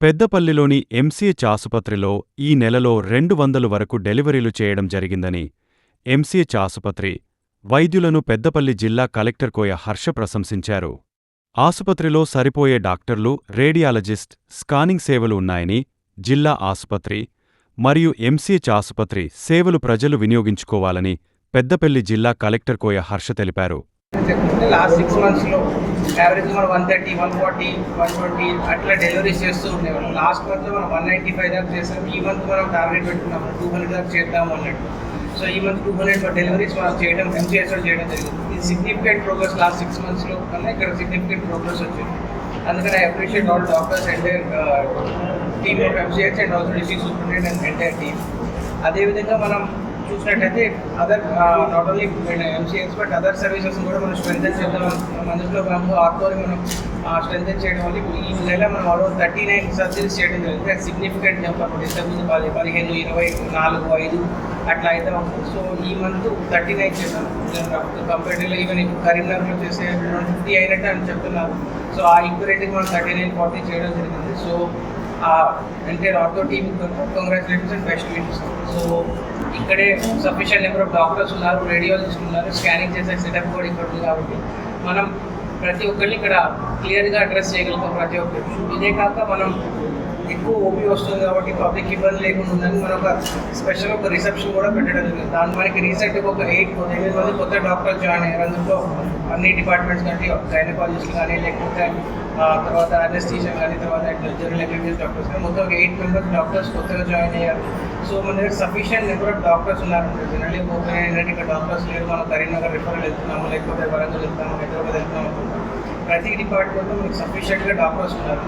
పెద్దపల్లిలోని MCh ఆసుపత్రిలో ఈ నెలలో రెండు వందలు వరకు డెలివరీలు చేయడం జరిగిందని ఎంసీహెచ్ ఆసుపత్రి వైద్యులను పెద్దపల్లి జిల్లా కలెక్టర్ కోయ హర్ష ప్రశంసించారు. ఆసుపత్రిలో సరిపోయే డాక్టర్లు రేడియాలజిస్ట్ స్కానింగ్ సేవలు ఉన్నాయని జిల్లా ఆసుపత్రి మరియు ఎంసీహెచ్ ఆసుపత్రి సేవలు ప్రజలు వినియోగించుకోవాలని పెద్దపల్లి జిల్లా కలెక్టర్ కోయ హర్ష తెలిపారు. చెప్తుంటే లాస్ట్ సిక్స్ మంత్స్లో యావరేజ్ మనం one thirty one forty one twenty అట్లా డెలివరీస్ చేస్తూ ఉండేవాళ్ళం. లాస్ట్ మంత్లో మనం వన్ నైంటీ ఫైవ్ దాకా చేసాం ఈ మంత్ మనం టార్గెట్ పెట్టుకున్నాం టూ హండ్రెడ్ దాకా చేద్దాం అన్నట్టు. సో ఈ మంత్ టూ హండ్రెడ్ డెలివరీస్ మనం చేయడం ఎంసీఎస్లో చేయడం జరిగింది. ఇది సిగ్నిఫికెంట్ ప్రోగ్రెస్ లాస్ట్ సిక్స్ మంత్స్లో కన్నా ఇక్కడ సిగ్నిఫికెంట్ ప్రోగ్రెస్ వచ్చింది. అందుకని I appreciate all doctors entire team of MCS and also district superintendent and entire team అదేవిధంగా మనం చూసినట్టయితే other not only MCS but other services కూడా మనం స్ట్రెంగ్ చేద్దాం మందులో అందులో మనము ఆర్కోని మనం uh, స్ట్రెంథెన్ చేయడం వల్ల ఇప్పుడు ఈ నెల మనం అరౌండ్ థర్టీ నైన్ సర్జరీస్ చేయడం జరిగింది. అది సిగ్నిఫికెంట్ జంప్ ఇంతకుముందు పది పదిహేను ఇరవై నాలుగు ఐదు అట్లా అయితే ఉంటుంది సో ఈ మంత్ థర్టీ నైన్ చేసాం కంపేటివ్లో ఈవెన్ ఇప్పుడు కరీంనగర్లో చేసే ఫిఫ్టీ అయినట్టు అని చెప్తున్నారు. సో ఆ ఈక్వరేటింగ్ మనం థర్టీ నైన్ ఫార్టీ చేయడం జరిగింది. సో ఆ entire ortho team congratulations and best wishes so ఇక్కడే సఫిషియంట్ నెంబర్ ఆఫ్ డాక్టర్స్ ఉన్నారు రేడియాలజిస్ట్ ఉన్నారు స్కానింగ్ చేసే సెటప్ కూడా ఇక్కడ ఉంది కాబట్టి మనం ప్రతి ఒక్కరిని ఇక్కడ క్లియర్గా అడ్రస్ చేయగలుగుతాం ప్రతి ఒక్కరు. ఇదే కాక మనం ఎక్కువ ఓపీ వస్తుంది కాబట్టి పబ్లిక్ ఇబ్బంది లేకుండా ఉందని మనం ఒక స్పెషల్ ఒక రిసెప్షన్ కూడా పెట్టడం జరిగింది. దాని మనకి రీసెంట్గా ఒక ఎయిట్ ఎనిమిది మంది కొత్త డాక్టర్స్ జాయిన్ అయ్యారు. అందులో అన్ని డిపార్ట్మెంట్స్ కానీ గైనకాలజిస్ట్ కానీ లేకపోతే తర్వాత అనెస్టీషియన్ కానీ తర్వాత జనరల్ ఎంబీబీఎస్ డాక్టర్స్ కానీ. మొత్తం ఒక ఎయిట్ మెంబర్స్ డాక్టర్స్ కొత్తగా జాయిన్ అయ్యారు. సో మన దగ్గర సఫిషియెంట్ నెంబర్ ఆఫ్ డాక్టర్స్ ఉన్నారు జనరల్లీ పోతే ఏంటంటే ఇక్కడ డాక్టర్స్ లేరు. మనం కరీంనగర్ రిఫరల్ వెళ్తున్నాము లేకపోతే వరంగల్ వెళ్తున్నాము హైదరాబాద్ వెళ్తున్నాము ప్రతి డిపార్ట్మెంట్లో మనకి సఫిషియెంట్గా డాక్టర్స్ ఉన్నారు.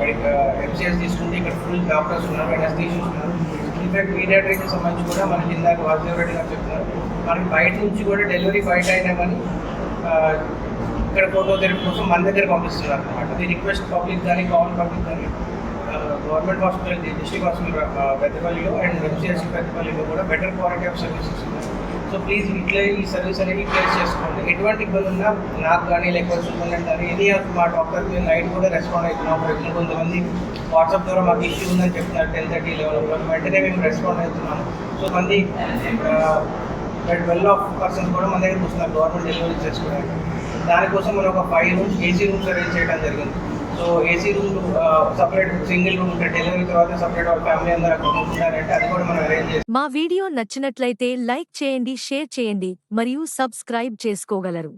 మనకి ఎంసీఎస్ తీసుకుంటే ఇక్కడ ఫుల్ డాక్టర్స్ ఉన్నారు అనెస్థీషియన్స్ ఉన్నారు. ఇన్ఫాక్ట్ పీడియాట్రిక్కి సంబంధించి కూడా మనకి ఇందాక వాసుదేవ్ రెడ్డి గారు చెప్తున్నారు మనకి బయట నుంచి కూడా డెలివరీ బయట అయినా కానీ ఇక్కడ ఫోటో ఫోటోథెరపీ కోసం మన దగ్గర పంపిస్తున్నారు అనమాట ఇది రిక్వెస్ట్ పబ్లిక్ కానీ కామన్ పబ్లిక్ కానీ గవర్నమెంట్ హాస్పిటల్ డిస్ట్రిక్ట్ హాస్పిటల్ పెద్దపల్లిలో అండ్ ఎంసీఎస్సీ పెద్దపల్లిలో కూడా బెటర్ క్వాలిటీ ఆఫ్ సర్వీసెస్ ఉన్నాయి. సో ప్లీజ్ ఇట్లా ఈ సర్వీస్ అనేది యూటిలైజ్ చేసుకోండి. ఎటువంటి ఇబ్బంది ఉన్నా నాకు కానీ లేకపోతే సూపరింటెండెంట్ కానీ ఎనీ ఆఫ్ మా డాక్టర్ మేము నైట్ కూడా రెస్పాండ్ అవుతున్నాం. ఫర్ ఎగ్జాంపుల్ కొంతమంది వాట్సాప్ ద్వారా మాకు ఇష్యూ ఉందని చెప్తున్నారు టెన్ థర్టీ లెవెన్ ఓ వెంటనే మేము రెస్పాండ్ అవుతున్నాం సో మంది వెల్ ఆఫ్ పర్సన్స్ కూడా మన దగ్గర చూస్తున్నారు గవర్నమెంట్ డెలివరీ చేసుకోవడానికి దానికోసం మనం ఒక five rooms AC rooms arrange చేయడం జరిగింది. So AC room separate single room ఉంటే డెలివరీ తర్వాత సపరేట్ వాళ్ళ ఫ్యామిలీ అందరూ అక్కడ ఉంటున్నారంటే అది కూడా మనం అరేంజ్ చేస్తాం మా వీడియో నచ్చినట్లయితే లైక్ చేయండి షేర్ చేయండి మరియు సబ్స్క్రైబ్ చేసుకోగలరు.